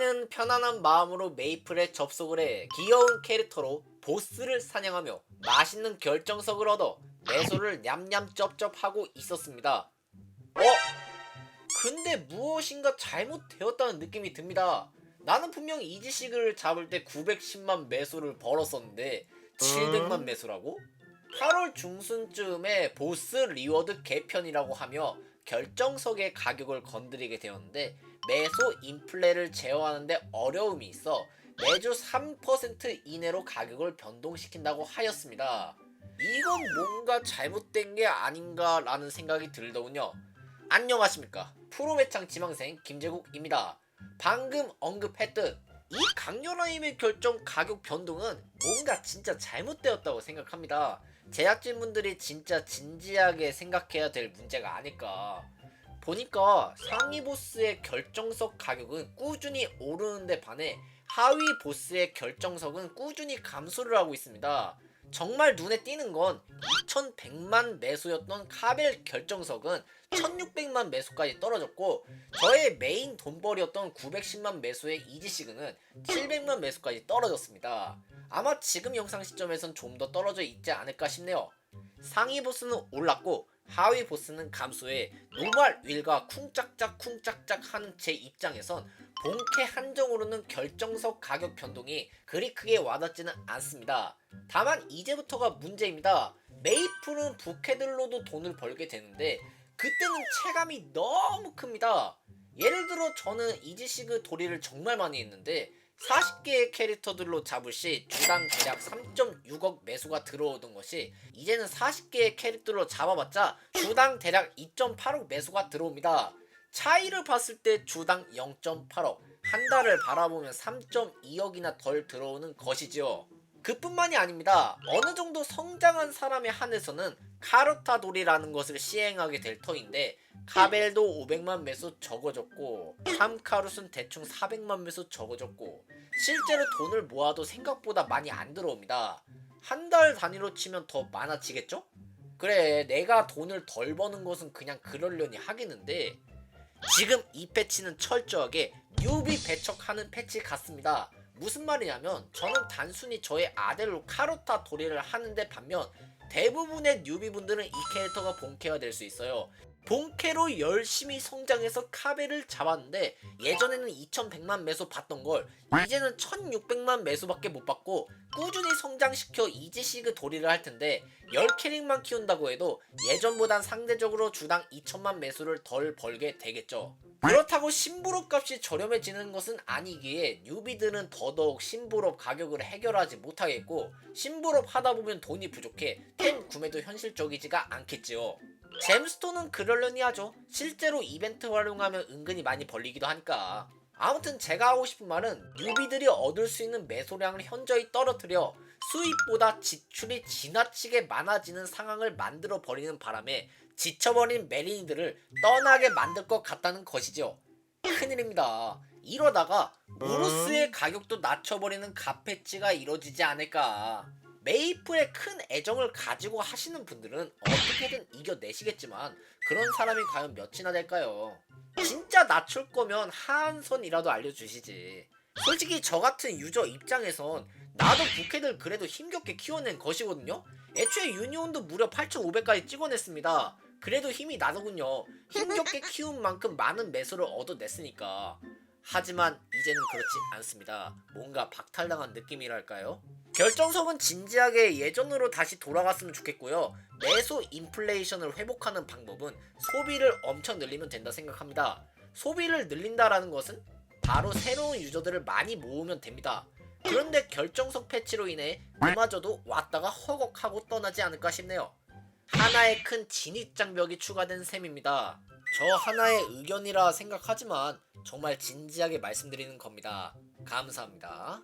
사이는 편안한 마음으로 메이플에 접속을 해 귀여운 캐릭터로 보스를 사냥하며 맛있는 결정석을 얻어 매소를 냠냠 쩝쩝하고 있었습니다. 어? 근데 무엇인가 잘못되었다는 느낌이 듭니다. 나는 분명 이지식을 잡을 때 910만 매소를 벌었었는데 700만 매소라고? 8월 중순쯤에 보스 리워드 개편이라고 하며 결정석의 가격을 건드리게 되었는데 매소 인플레를 제어하는데 어려움이 있어 매주 3% 이내로 가격을 변동시킨다고 하였습니다. 이건 뭔가 잘못된 게 아닌가라는 생각이 들더군요. 안녕하십니까. 프로매창 지망생 김재국입니다. 방금 언급했듯 이 강렬한 결정 가격 변동은 뭔가 진짜 잘못되었다고 생각합니다. 제작진분들이 진짜 진지하게 생각해야 될 문제가 아닐까. 보니까 상위 보스의 결정석 가격은 꾸준히 오르는데 반해 하위 보스의 결정석은 꾸준히 감소를 하고 있습니다. 정말 눈에 띄는 건 2100만 매수였던 카벨 결정석은 1600만 매수까지 떨어졌고 저의 메인 돈벌이였던 910만 매수의 이지시그는 700만 매수까지 떨어졌습니다. 아마 지금 영상 시점에선 좀 더 떨어져 있지 않을까 싶네요. 상위 보스는 올랐고 하위 보스는 감소해 노말 윌과 쿵짝짝 쿵짝짝 하는 제 입장에선 본캐 한정으로는 결정석 가격 변동이 그리 크게 와닿지는 않습니다. 다만 이제부터가 문제입니다. 메이플은 부캐들로도 돈을 벌게 되는데 그때는 체감이 너무 큽니다. 예를 들어 저는 이지시그 도리를 정말 많이 했는데 40개의 캐릭터들로 잡을 시 주당 대략 3.6억 매수가 들어오던 것이 이제는 40개의 캐릭터로 잡아봤자 주당 대략 2.8억 매수가 들어옵니다. 차이를 봤을 때 주당 0.8억, 한 달을 바라보면 3.2억이나 덜 들어오는 것이지요. 그뿐만이 아닙니다. 어느 정도 성장한 사람에 한해서는 카르타 돌이라는 것을 시행하게 될 터인데 카벨도 500만 매수 적어졌고 삼카룻은 대충 400만 매수 적어졌고 실제로 돈을 모아도 생각보다 많이 안 들어옵니다. 한 달 단위로 치면 더 많아지겠죠? 그래 내가 돈을 덜 버는 것은 그냥 그러려니 하겠는데 지금 이 패치는 철저하게 뉴비 배척하는 패치 같습니다. 무슨 말이냐면 저는 단순히 저의 아델로 카로타 도리를 하는데 반면 대부분의 뉴비분들은 이 캐릭터가 본캐가 될 수 있어요. 본캐로 열심히 성장해서 카베를 잡았는데 예전에는 2100만 매수 받던 걸 이제는 1600만 매수밖에 못 받고 꾸준히 성장시켜 이지시그 도리를 할 텐데 10캐릭만 키운다고 해도 예전보단 상대적으로 주당 2000만 매수를 덜 벌게 되겠죠. 그렇다고 신부럽 값이 저렴해지는 것은 아니기에 뉴비들은 더더욱 신부럽 가격을 해결하지 못하겠고 신부럽 하다 보면 돈이 부족해 템 구매도 현실적이지가 않겠지요. 잼스톤은 그러려니 하죠. 실제로 이벤트 활용하면 은근히 많이 벌리기도 하니까. 아무튼 제가 하고 싶은 말은 뉴비들이 얻을 수 있는 매소량을 현저히 떨어뜨려 수입보다 지출이 지나치게 많아지는 상황을 만들어 버리는 바람에 지쳐버린 메리니들을 떠나게 만들 것 같다는 것이죠. 큰일입니다. 이러다가 우루스의 가격도 낮춰버리는 가패치가 이뤄지지 않을까. 메이플에 큰 애정을 가지고 하시는 분들은 어떻게든 이겨내시겠지만 그런 사람이 과연 몇이나 될까요? 진짜 낮출 거면 하한선이라도 알려주시지. 솔직히 저 같은 유저 입장에선 나도 부캐들 그래도 힘겹게 키워낸 것이거든요? 애초에 유니온도 무려 8,500까지 찍어냈습니다. 그래도 힘이 나더군요. 힘겹게 키운 만큼 많은 매수를 얻어냈으니까. 하지만 이제는 그렇지 않습니다. 뭔가 박탈당한 느낌이랄까요? 결정석은 진지하게 예전으로 다시 돌아갔으면 좋겠고요. 매수 인플레이션을 회복하는 방법은 소비를 엄청 늘리면 된다 생각합니다. 소비를 늘린다라는 것은 바로 새로운 유저들을 많이 모으면 됩니다. 그런데 결정석 패치로 인해 그마저도 왔다가 허걱하고 떠나지 않을까 싶네요. 하나의 큰 진입 장벽이 추가된 셈입니다. 저 하나의 의견이라 생각하지만 정말 진지하게 말씀드리는 겁니다. 감사합니다.